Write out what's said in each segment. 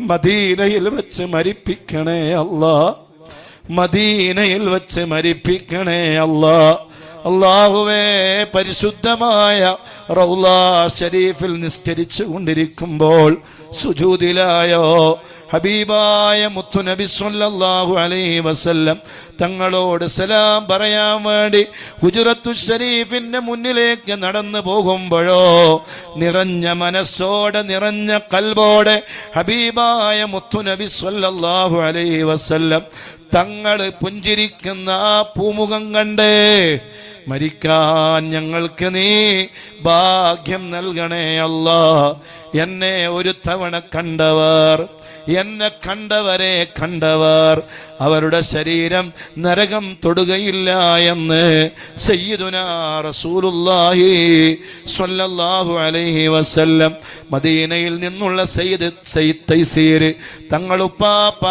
മദീനയിൽ വെച്ച് മരിപ്പിക്കണേ അല്ല. മദീനയിൽ വെച്ച് മരിപ്പിക്കണേ അല്ലാ. അള്ളാഹുവേ പരിശുദ്ധമായ റൗല ഷരീഫിൽ നിസ്കരിച്ചു കൊണ്ടിരിക്കുമ്പോൾ സുജൂതിലായോ ഹബീബായ മുത്തു നബി സല്ലല്ലാഹു അലൈഹി വസല്ലം തങ്ങളോട് സലാം പറയാൻ വേണ്ടി ഹുജുറത്തു ഷരീഫിന്റെ മുന്നിലേക്ക് നടന്നു പോകുമ്പോഴോ നിറഞ്ഞ മനസ്സോടെ നിറഞ്ഞ കൽബോടെ ഹബീബായ മുത്തു നബി സല്ലല്ലാഹു അലൈഹി വസല്ലം തങ്ങൾ പുഞ്ചിരിക്കുന്ന പൂമുഖം കണ്ട് മരിക്കാൻ ഞങ്ങൾക്ക് നീ ഭാഗ്യം നൽകണേ അല്ല. എന്നെ ഒരു തവണ കണ്ടവർ എന്നെ കണ്ടവരെ കണ്ടവർ അവരുടെ ശരീരം നരകം തൊടുകയില്ല എന്ന് സയ്യിദുന റസൂലുള്ളാഹി സ്വല്ലല്ലാഹു അലൈഹി വസല്ലം മദീനയിൽ നിന്നുള്ള സയ്യിദ് സയ്യിദ് തൈസീർ തങ്ങളുപ്പാപ്പ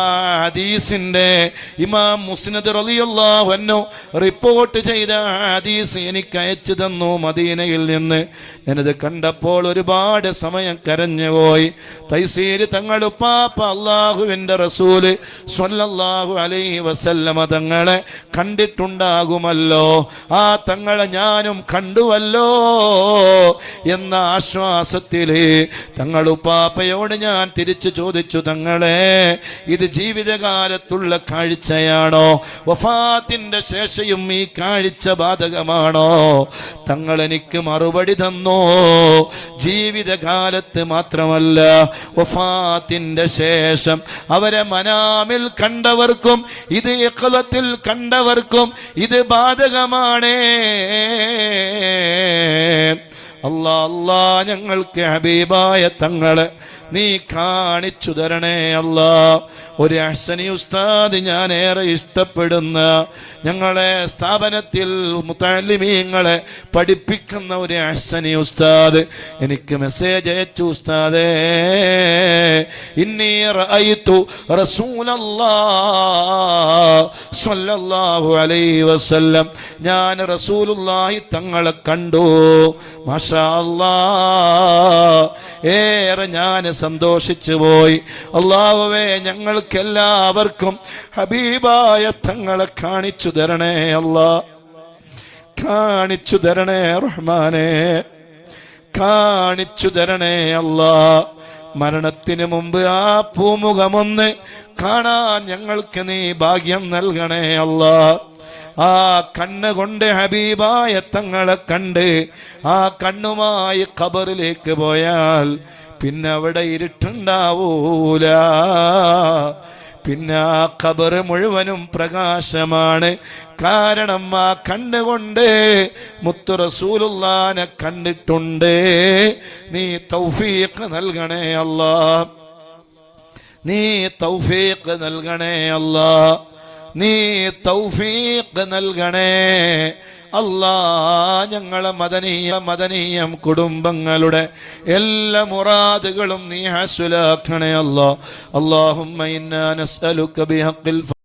ഹദീസിന്റെ ഇമാം മുസ്നദ് റളിയല്ലാഹു അൻഹു റിപ്പോർട്ട് ചെയ്ത ഹദീസ് എനിക്ക് അയച്ചു തന്നു മദീനയിൽ നിന്ന്. ഞാനത് കണ്ടപ്പോൾ ഒരുപാട് സമയം കരഞ്ഞുപോയി തൈസീര് തങ്ങളുപ്പാപ്പ അള്ളാഹുവിന്റെ റസൂൽ സ്വല്ലല്ലാഹു അലൈഹി വസല്ലമ തങ്ങളെ കണ്ടിട്ടുണ്ടാകുമല്ലോ. ആ തങ്ങളെ ഞാനും കണ്ടുവല്ലോ എന്ന ആശ്വാസത്തിൽ തങ്ങൾ തങ്ങളുപ്പാപ്പയോട് ഞാൻ തിരിച്ചു ചോദിച്ചു തങ്ങളെ ഇത് ജീവിതകാലത്തുള്ള കാഴ്ചയാണോ? വഫാത്തിന്റെ ശേഷയും ഈ കാഴ്ച ബാധകമാണോ? തങ്ങൾ എനിക്ക് മറുപടി തന്നോ? ജീവിതകാലത്ത് മാത്രമല്ല വഫാത്തിന്റെ ശേഷം അവരെ മനാമിൽ കണ്ടവർക്കും ഇത് ഇഖ്ലത്തിൽ കണ്ടവർക്കും ഇത് ബാധകമാണേ. അല്ലാ അല്ലാ ഞങ്ങൾക്ക് ഹബീബായ തങ്ങൾ. നീ കാണിച്ചു തരണേ അല്ല. ഒരു അഹ്സനി ഉസ്താദ് ഞാൻ ഏറെ ഇഷ്ടപ്പെടുന്ന ഞങ്ങളെ സ്ഥാപനത്തിൽ മുത്താലിമീങ്ങളെ പഠിപ്പിക്കുന്ന ഒരു അഹ്സനി ഉസ്താദ്. എനിക്ക് മെസ്സേജ് അയച്ചു ഉസ്താദേ. ഇന്നി റഅയ്തു റസൂലല്ലാഹ് സ്വല്ലല്ലാഹു അലൈഹി വസല്ലം. ഞാൻ റസൂലുള്ളാഹി തങ്ങളെ കണ്ടു. മാഷാ അല്ലാഹ് ഏറെ ഞാൻ സന്തോഷിച്ചു പോയി. അള്ളാഹുവേ ഞങ്ങൾക്കെല്ലാവർക്കും ഹബീബായ തങ്ങളെ കാണിച്ചു തരണേ അല്ലാ. കാണിച്ചു തരണേ റഹ്മാനേ. കാണിച്ചു തരണേ അല്ലാ. മരണത്തിന് മുമ്പ് ആ പൂമുഖമൊന്ന് കാണാൻ ഞങ്ങൾക്ക് നീ ഭാഗ്യം നൽകണേ അല്ല. ആ കണ്ണ് കൊണ്ട് ഹബീബായ തങ്ങളെ കണ്ട് ആ കണ്ണുമായി ഖബറിലേക്ക് പോയാൽ പിന്നെ അവിടെ ഇരുട്ടുണ്ടാവൂല. പിന്നെ ആ ഖബറ് മുഴുവനും പ്രകാശമാണ്. കാരണം ആ കണ്ണുകൊണ്ട് മുത്തു റസൂലുല്ലാനെ കണ്ടിട്ടുണ്ട്. നീ തൗഫീഖ് നൽകണേ അല്ലാ നീ തൗഫീഖ് നൽകണേ അല്ലാ നീ തൗഫീഖ് നൽകണേ. അല്ലാ ഞങ്ങളെ മദനീയ മദനീയം കുടുംബങ്ങളുടെ എല്ലാ മുറാദുകളും നീ ഹാസുലാക്കണേ അല്ലാ. അല്ലാഹുമ്മ ഇന്നാ നസ്അലുക്ക ബിഹഖിൽ